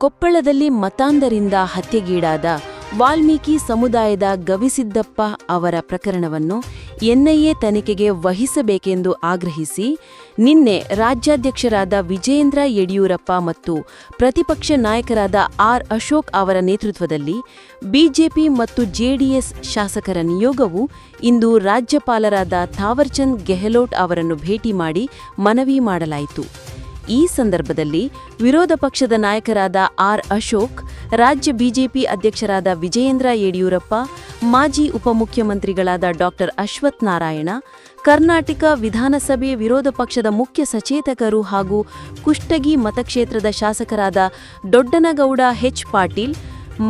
ಕೊಪ್ಪಳದಲ್ಲಿ ಮತಾಂಧರಿಂದ ಹತ್ಯೆಗೀಡಾದ ವಾಲ್ಮೀಕಿ ಸಮುದಾಯದ ಗವಿಸಿದ್ದಪ್ಪ ಅವರ ಪ್ರಕರಣವನ್ನು ಎನ್ಐಎ ತನಿಖೆಗೆ ವಹಿಸಬೇಕೆಂದು ಆಗ್ರಹಿಸಿ ನಿನ್ನೆ ರಾಜ್ಯಾಧ್ಯಕ್ಷರಾದ ವಿಜೇಂದ್ರ ಯಡಿಯೂರಪ್ಪ ಮತ್ತು ಪ್ರತಿಪಕ್ಷ ನಾಯಕರಾದ ಆರ್ ಅಶೋಕ್ ಅವರ ನೇತೃತ್ವದಲ್ಲಿ ಬಿಜೆಪಿ ಮತ್ತು ಜೆಡಿಎಸ್ ಶಾಸಕರ ನಿಯೋಗವು ಇಂದು ರಾಜ್ಯಪಾಲರಾದ ಥಾವರ್ಚಂದ್ ಗೆಹ್ಲೋಟ್ ಅವರನ್ನು ಭೇಟಿ ಮಾಡಿ ಮನವಿ ಮಾಡಲಾಯಿತು. ಈ ಸಂದರ್ಭದಲ್ಲಿ ವಿರೋಧ ಪಕ್ಷದ ನಾಯಕರಾದ ಆರ್ ಅಶೋಕ್, ರಾಜ್ಯ ಬಿಜೆಪಿ ಅಧ್ಯಕ್ಷರಾದ ವಿಜಯೇಂದ್ರ ಯಡಿಯೂರಪ್ಪ, ಮಾಜಿ ಉಪಮುಖ್ಯಮಂತ್ರಿಗಳಾದ ಡಾಕ್ಟರ್ ಅಶ್ವಥ್ ನಾರಾಯಣ, ಕರ್ನಾಟಕ ವಿಧಾನಸಭೆ ವಿರೋಧ ಪಕ್ಷದ ಮುಖ್ಯ ಸಚೇತಕರು ಹಾಗೂ ಕುಷ್ಟಗಿ ಮತಕ್ಷೇತ್ರದ ಶಾಸಕರಾದ ದೊಡ್ಡನಗೌಡ ಹೆಚ್ ಪಾಟೀಲ್,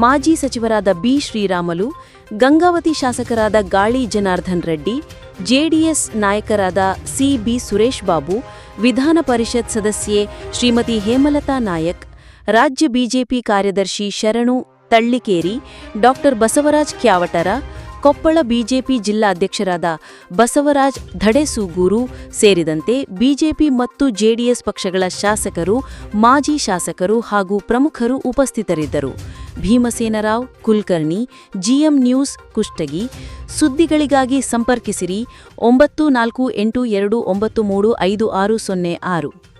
ಮಾಜಿ ಸಚಿವರಾದ ಬಿ ಶ್ರೀರಾಮಲು, ಗಂಗಾವತಿ ಶಾಸಕರಾದ ಗಾಳಿ ಜನಾರ್ದನ್ ರೆಡ್ಡಿ, ಜೆಡಿಎಸ್ ನಾಯಕರಾದ ಸಿ ಬಿ ಸುರೇಶ್ ಬಾಬು ವಿಧಾನ ಪರಿಷತ್ ಸದಸ್ಯೆ ಶ್ರೀಮತಿ ಹೇಮಲತಾ ನಾಯಕ್, ರಾಜ್ಯ ಬಿಜೆಪಿ ಕಾರ್ಯದರ್ಶಿ ಶರಣು ತಳ್ಳಿಕೇರಿ, ಡಾಕ್ಟರ್ ಬಸವರಾಜ್ ಕ್ಯಾವಟರ, ಕೊಪ್ಪಳ ಬಿಜೆಪಿ ಜಿಲ್ಲಾಧ್ಯಕ್ಷರಾದ ಬಸವರಾಜ್ ಧಡೆಸೂಗೂರು ಸೇರಿದಂತೆ ಬಿಜೆಪಿ ಮತ್ತು ಜೆಡಿಎಸ್ ಪಕ್ಷಗಳ ಶಾಸಕರು, ಮಾಜಿ ಶಾಸಕರು ಹಾಗೂ ಪ್ರಮುಖರು ಉಪಸ್ಥಿತರಿದ್ದರು. Bheemasenarao, Kulkarni, GM news, Kushtagi. ಸುದ್ದಿಗಳಿಗಾಗಿ ಸಂಪರ್ಕಿಸಿರಿ ಒಂಬತ್ತು ನಾಲ್ಕು ಎಂಟು ಎರಡು ಒಂಬತ್ತು ಮೂರು ಐದು ಆರು ಸೊನ್ನೆ ಆರು.